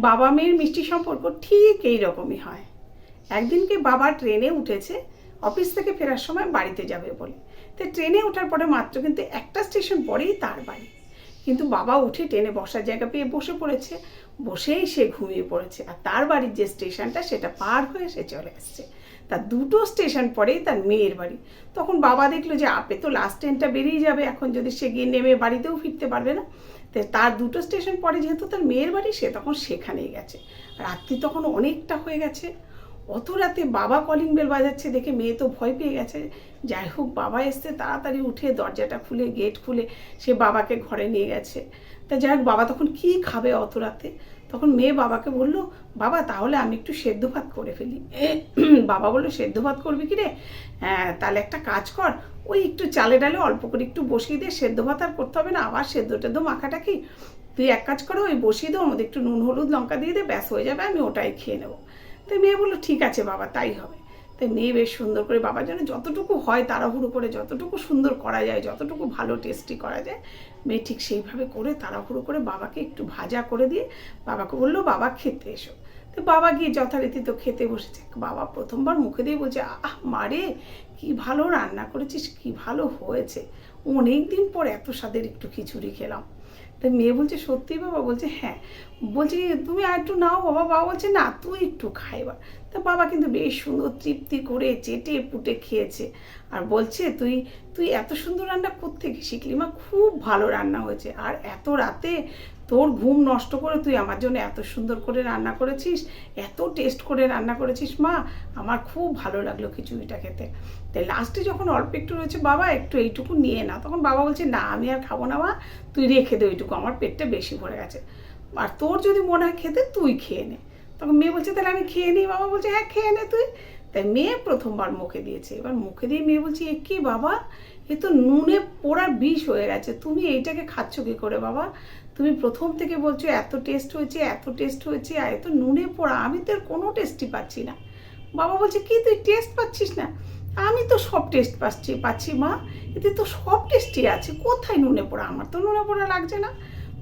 বাবা মেয়ের মিষ্টি সম্পর্ক ঠিক এই রকমই হয় একদিনকে বাবা ট্রেনে উঠেছে, অফিস থেকে ফেরার সময় বাড়িতে যাবে বলে। তো ট্রেনে ওঠার পরে মাত্র কিন্তু একটা স্টেশন পরেই তার বাড়ি। কিন্তু বাবা উঠে ট্রেনে বসার জায়গা পেয়ে বসে পড়েছে, বসেই সে ঘুমিয়ে পড়েছে। আর তার বাড়ির যে স্টেশনটা সেটা পার হয়ে সে চলে আসছে তার দুটো স্টেশন পরেই তার মেয়ের বাড়ি। তখন বাবা দেখল যে, আপে তো লাস্ট ট্রেনটা বেরিয়ে যাবে, এখন যদি সে গিয়ে নেমে বাড়িতেও ফিরতে পারবে না। তো তার দুটো স্টেশন পরে যেহেতু তার মেয়ের বাড়ি, সে তখন সেখানেই গেছে। রাত্রি তখন অনেকটা হয়ে গেছে। অত রাতে বাবা কলিং বেল বাজাচ্ছে দেখে মেয়ে তো ভয় পেয়ে গেছে। যাই হোক, বাবা এসছে, তাড়াতাড়ি উঠে দরজাটা খুলে গেট খুলে সে বাবাকে ঘরে নিয়ে গেছে। তা যাই হোক, বাবা তখন কি খাবে অত রাতে? তখন মেয়ে বাবাকে বলল, বাবা, তাহলে আমি একটু সেদ্ধ ভাত করে ফেলি। বাবা বলল, সেদ্ধ ভাত করবি কি রে? হ্যাঁ তাহলে একটা কাজ কর, ওই একটু চালে ডালে অল্প করে একটু বসিয়ে দিয়ে সেদ্ধ ভাত আর করতে হবে না, আবার সেদ্ধ টেদ্ধ মাখাটা কি? তুই এক কাজ করো, ওই বসিয়ে দাও আমাদের একটু নুন, হলুদ, লঙ্কা দিয়ে দে, ব্যাস হয়ে যাবে, আমি ওটাই খেয়ে নেব। তো মেয়ে বলল, ঠিক আছে বাবা, তাই হবে। তাই মেয়ে বেশ সুন্দর করে, বাবার জন্য যতটুকু হয় তাড়াহুড়ো করে, যতটুকু সুন্দর করা যায়, যতটুকু ভালো টেস্টি করা যায়, মেয়ে ঠিক সেইভাবে করে তাড়াহুড়ো করে বাবাকে একটু ভাজা করে দিয়ে বাবাকে বলল, বাবা, খেতে এসো। তো বাবা গিয়ে যথারীতি তো খেতে বসেছে। বাবা প্রথমবার মুখে দিয়ে বলছে, আহ মারে কি ভালো রান্না করেছিস, কি ভালো হয়েছে। অনেক দিন পর এত স্বাদের একটু খিচুড়ি খেলাম। তো মেয়ে বলছে, সত্যি বাবা? বলছে হ্যাঁ। বলছে, তুমি আর একটু নাও বাবা। বাবা বলছে, না তুই একটু খাইবার তা বাবা কিন্তু বেশ সুন্দর তৃপ্তি করে চেটে পুটে খেয়েছে। আর বলছে, তুই তুই এত সুন্দর রান্না কোত্থেকে শিখলি? মা, খুব ভালো রান্না হয়েছে। আর এত রাতে তোর ঘুম নষ্ট করে তুই আমার জন্য এত সুন্দর করে রান্না করেছিস, এত টেস্ট করে রান্না করেছিস, মা, আমার খুব ভালো লাগল খিচুড়িটা খেতে। তাই লাস্টে যখন অল্প একটু রয়েছে, বাবা, একটু এইটুকু নিয়ে না। তখন বাবা বলছে, না, আমি আর খাব না, মা, তুই রেখে দে ওইটুকু, আমার পেটটা বেশি ভরে গেছে। আর তোর যদি মনে হয় খেতে, তুই খেয়ে নে। তখন মেয়ে বলছে, তাহলে আমি খেয়ে নিই। বাবা বলছে হ্যাঁ খেয়ে নে তুই। তাই মেয়ে প্রথমবার মুখে দিয়েছে। এবার মুখে দিয়ে মেয়ে বলছে, এ কি বাবা? এ তো নুনে পোড়া বিষ হয়ে গেছে। তুমি এইটাকে খাচ্ছ কি করে বাবা? তুমি প্রথম থেকে বলছো, এত টেস্ট হয়েছে, এত টেস্ট হয়েছে, আর এত নুনে পোড়া। আমি তো কোনো টেস্টই পাচ্ছি না। বাবা বলছে, কি তুই টেস্ট পাচ্ছিস না? আমি তো সব টেস্ট পাচ্ছি পাচ্ছি মা। এতে তো সব টেস্টই আছে। কোথায় নুনে পোড়া? আমার তো নুনে পোড়া লাগছে না।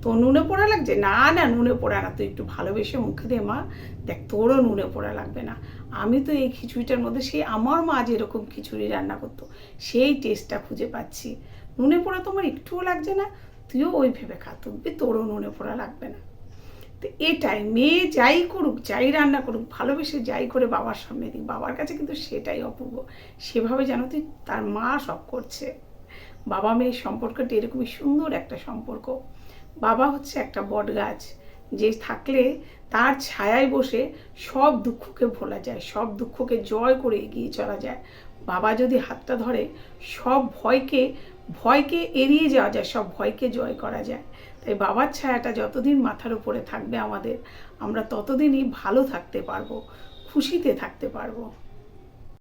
তো নুনে পোড়া লাগছে? না না, নুনে পোড়া না। তুই একটু ভালোবেসে মুখে দে, মা। দেখ, তোরও নুনে পোড়া লাগবে না। আমি তো এই খিচুড়িটার মধ্যে, সেই আমার মা যেরকম খিচুড়ি রান্না করতো, সেই টেস্টটা খুঁজে পাচ্ছি। নুনে পোড়া তোমার একটুও লাগছে না। তুইও ওই ভেবে খা তুই তোরও নুনে পোড়া লাগবে না। তো এটাই, মেয়ে যাই করুক, যাই রান্না করুক, ভালোবেসে যাই করে বাবার সামনে দিক। বাবার কাছে কিন্তু সেটাই অপূর্ব। সেভাবে যেন তুই তার মা সব করছে। বাবা মেয়ের সম্পর্কটি এরকমই সুন্দর একটা সম্পর্ক। বাবা হচ্ছে একটা বট গাছ যে থাকলে তার ছায়ায় বসে সব দুঃখকে ভোলা যায়, সব দুঃখকে জয় করে এগিয়ে চলা যায়। বাবা যদি হাতটা ধরে, সব ভয়কে ভয়কে এড়িয়ে যাওয়া যায়, সব ভয়কে জয় করা যায়। তাই বাবার ছায়াটা যতদিন মাথার উপরে থাকবে আমাদের, আমরা ততদিনই ভালো থাকতে পারব, খুশিতে থাকতে পারব।